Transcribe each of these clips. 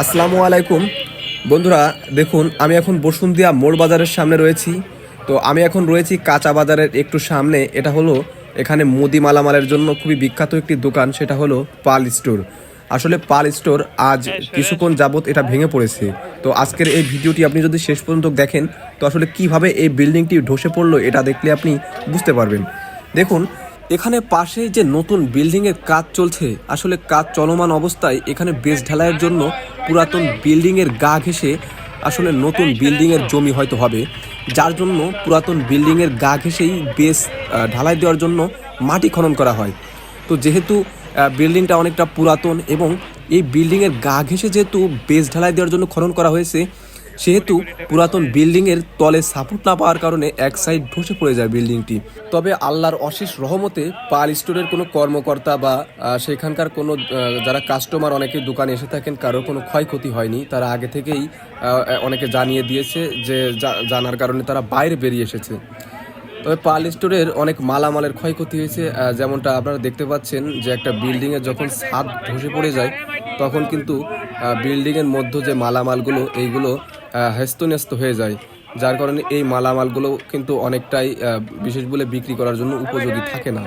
আসসালামু আলাইকুম। বন্ধুরা, দেখুন, আমি এখন বসুন্ধিয়া মোড় বাজারের সামনে রয়েছি। তো আমি এখন রয়েছি কাঁচা বাজারের একটু সামনে। এটা হলো এখানে মুদি মালামালের জন্য খুবই বিখ্যাত একটি দোকান, সেটা হলো পাল স্টোর। আসলে পাল স্টোর আজ কিছুক্ষণ যাবত এটা ভেঙে পড়েছে। তো আজকের এই ভিডিওটি আপনি যদি শেষ পর্যন্ত দেখেন তো আসলে কীভাবে এই বিল্ডিংটি ধসে পড়ল এটা দেখলে আপনি বুঝতে পারবেন। দেখুন এখানে পাশে যে নতুন বিল্ডিংয়ের কাজ চলছে আসলে কাজ চলমান অবস্থায় এখানে বেস ঢালাইয়ের জন্য পুরাতন বিল্ডিংয়ের গা ঘেঁষে আসলে নতুন বিল্ডিংয়ের জমি হয়তো হবে। যার জন্য পুরাতন বিল্ডিংয়ের গা ঘেঁষেই বেস ঢালাই দেওয়ার জন্য মাটি খনন করা হয়। তো যেহেতু বিল্ডিংটা অনেকটা পুরাতন এবং এই বিল্ডিংয়ের গা ঘেঁষে যেহেতু বেস ঢালাই দেওয়ার জন্য খনন করা হয়েছে, সেহেতু পুরাতন বিল্ডিংয়ের তলে সাপোর্ট না পাওয়ার কারণে এক সাইড ধসে পড়ে যায় বিল্ডিংটি তবে আল্লাহর অশেষ রহমতে পাল স্টোরের কোনো কর্মকর্তা বা সেখানকার কোনো যারা কাস্টমার অনেকে দোকানে এসে থাকেন, কারোর কোনো ক্ষয়ক্ষতি হয়নি। তারা আগে থেকেই অনেকে জানিয়ে দিয়েছে যে জানার কারণে তারা বাইরে বেরিয়ে এসেছে। তবে পাল স্টোরের অনেক মালামালের ক্ষয়ক্ষতি হয়েছে যেমনটা আপনারা দেখতে পাচ্ছেন যে একটা বিল্ডিং এর যখন ছাদ ধসে পড়ে যায়, তখন কিন্তু বিল্ডিং এর মধ্যে যে মালামালগুলো, এইগুলো হেস্তন্যস্ত হয়ে যায়। যার কারণে এই মালামালগুলো কিন্তু অনেকটাই বিশেষ বলে বিক্রি করার জন্য উপযোগী থাকে না।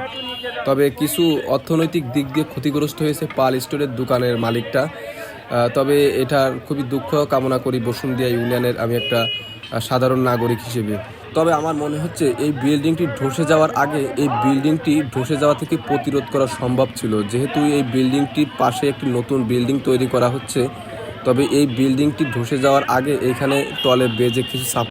তবে কিছু অর্থনৈতিক দিক দিয়ে ক্ষতিগ্রস্ত হয়েছে পাল স্টোরের দোকানের মালিকটা। তবে এটার খুবই দুঃখ কামনা করি বসুন্ধিয়া ইউনিয়নের আমি একটা সাধারণ নাগরিক হিসেবে। তবে আমার মনে হচ্ছে এই বিল্ডিংটি ধসে যাওয়ার আগে এই বিল্ডিংটি ধসে যাওয়া থেকে প্রতিরোধ করা সম্ভব ছিল। যেহেতু এই বিল্ডিংটির পাশে একটি নতুন বিল্ডিং তৈরি করা হচ্ছে, তবে এই বিল্ডিংটি ধসে যাওয়ার আগে এখানে তলে বেজে কিছু সাপ